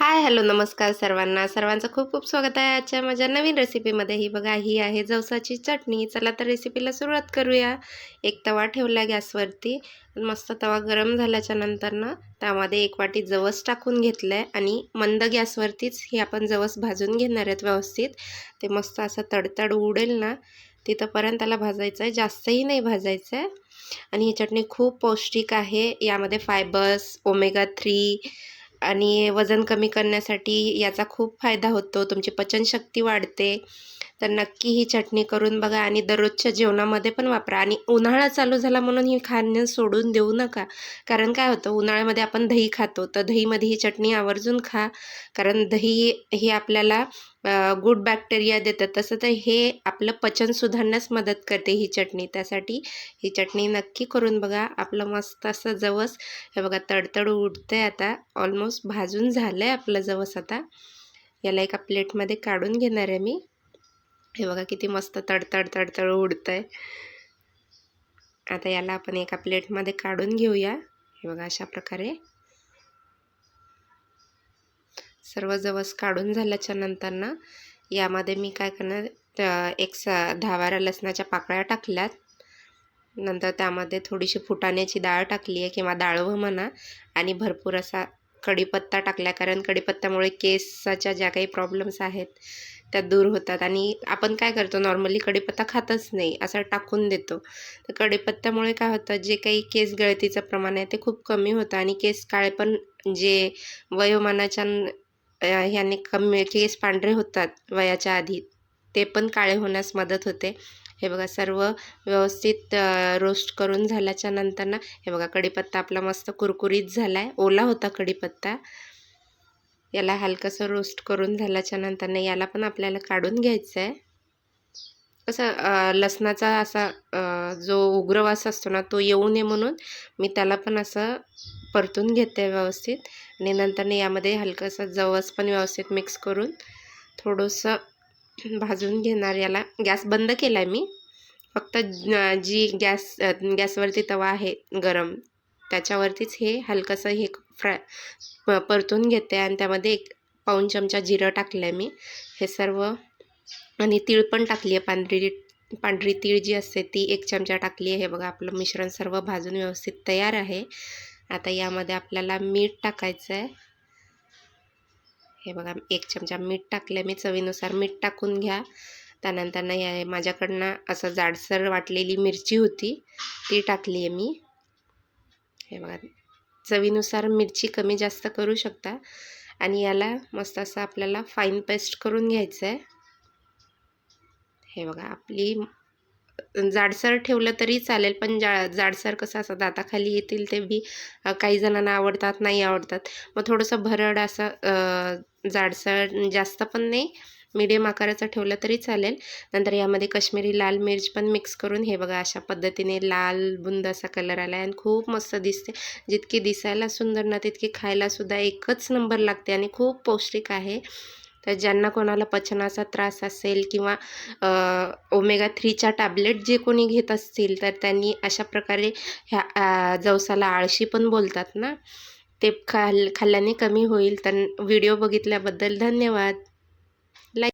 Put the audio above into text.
Hi hello नमस्कार सर्वांना. सर्वांचं खूप खूप स्वागत आहे आजच्या माझ्या नवीन रेसिपीमध्ये ही बघा ही आहे जवसाची चटणी. चला तर रेसिपीला सुरुवात करूया. एक तवा ठेवला गॅसवरती. मस्त तवा गरम झाल्याच्यानंतर ना त्यामध्ये एक वाटी जवस टाकून घेतलं आहे आणि मंद गॅसवरतीच ही आपण जवस भाजून घेणार आहेत व्यवस्थित. ते मस्त असं तडतड उडेल ना तिथंपर्यंत त्याला भाजायचं आहे जास्तही नाही भाजायचं आहे आणि ही चटणी खूप पौष्टिक आहे. यामध्ये फायबर्स ओमेगा थ्री आणि वजन कमी करण्यासाठी याचा खूप फायदा होतो. तुमची पचनशक्ती वाढते. तर नक्की ही चटणी करून बघा आणि दररोजच्या जेवणामध्ये पण वापरा. आणि उन्हाळा चालू झाला म्हणून ही खाणं सोडून देऊ नका. कारण काय होतं उन्हाळ्यामध्ये आपण दही खातो. तर दहीमध्ये ही चटणी आवर्जून खा. कारण दही हे आपल्याला गुड बॅक्टेरिया देतात. तसं तर हे आपलं पचन सुधारण्यास मदत करते ही चटणी. त्यासाठी ही चटणी नक्की करून बघा. आपलं मस्त असं जवस हे बघा तडतड उडतं आहे आता. ऑलमोस्ट भाजून झालं आहे आपलं जवस आता. याला एका प्लेटमध्ये काढून घेणार आहे मी. हे बघा किती मस्त तडतड तडतड उडतं आहे आता याला आपण एका प्लेटमध्ये काढून घेऊया. हे बघा अशा प्रकारे. सर्व जवस काढून झाल्याच्यानंतर ना यामध्ये मी काय करणार एक स दहा लसणाच्या पाकळ्या टाकल्यात. नंतर त्यामध्ये थोडीशी फुटाण्याची डाळ टाकली आहे किंवा डाळवं म्हणा आणि भरपूर असा कढीपत्ता टाकला कारण कढीपत्त्यामुळे केसाच्या ज्या काही प्रॉब्लेम्स आहेत त्या दूर होतात. आणि आपण काय करतो नॉर्मली कढीपत्ता खातच नाही असं टाकून देतो. तर कढीपत्त्यामुळे काय होतं जे काही केस गळतीचं प्रमाण आहे ते खूप कमी होतं. आणि केस काळे पण जे वयोमानाच्या ह्याने कमी केस पांढरे होतात वयाच्या आधी ते पण काळे होण्यास मदत होते. हे बघा सर्व व्यवस्थित रोस्ट करून झाल्याच्यानंतर ना हे बघा कढीपत्ता आपला मस्त कुरकुरीत झाला आहे ओला होता कढीपत्ता. याला हलकंसं रोस्ट करून झाल्याच्यानंतर याला पण आपल्याला काढून घ्यायचं आहे कसं लसणाचा असा जो उग्रवास असतो ना तो येऊ नये म्हणून मी त्याला पण असं परतून घेते व्यवस्थित. आणि नंतर यामध्ये हलकंसं जवस पण व्यवस्थित मिक्स करून थोडंसं भाजून घेणार. याला गॅस बंद केला आहे मी. फक्त जी गॅस गॅसवरती तवा आहे गरम त्याच्यावरतीच हे हलकंसं हे फ्राय परतून घेते. आणि त्यामध्ये एक पाऊन चमचा जिरं टाकलं आहे मी. हे सर्व आणि तीळ पण टाकली आहे. पांढरी पांढरी तीळ जी असते ती एक चमचा टाकली आहे. हे बघा आपलं मिश्रण सर्व भाजून व्यवस्थित तयार आहे. आता यामध्ये आपल्याला मीठ टाकायचं आहे हे बघा एक चमचा मीठ टाकलं मी चवीनुसार मीठ टाकून घ्या. त्यानंतर ना या माझ्याकडनं असं जाडसर वाटलेली मिरची होती ती टाकली आहे मी. हे बघा चवीनुसार मिरची कमी जास्त करू शकता. आणि याला मस्त असं आपल्याला फाईन पेस्ट करून घ्यायचं आहे हे बघा आपली जाडसर ठेवलं तरी चालेल पण जा जाडसर कसं असं दाताखाली येतील ते बी काही जणांना आवडतात नाही आवडतात. मग थोडंसं भरड असं जाडसर जास्त पण नाही मीडियम आकाराचं ठेवलं तरी चालेल. नंतर यामध्ये कश्मीरी लाल मिर्च पण मिक्स करून हे बघा अशा पद्धतीने लाल बुंद असा कलर आला आहे आणि खूप मस्त दिसते. जितकी दिसायला सुंदर ना तितकी खायलासुद्धा एकच नंबर लागते आणि खूप पौष्टिक आहे. तर ज्यांना कोणाला पचनाचा त्रास असेल किंवा ओमेगा थ्रीच्या टॅबलेट जे कोणी घेत असतील तर त्यांनी अशा प्रकारे ह्या जवसाला आळशी पण बोलतात ना. ते खाल खाल्ल्याने कमी होईल. तर व्हिडिओ बघितल्याबद्दल धन्यवाद.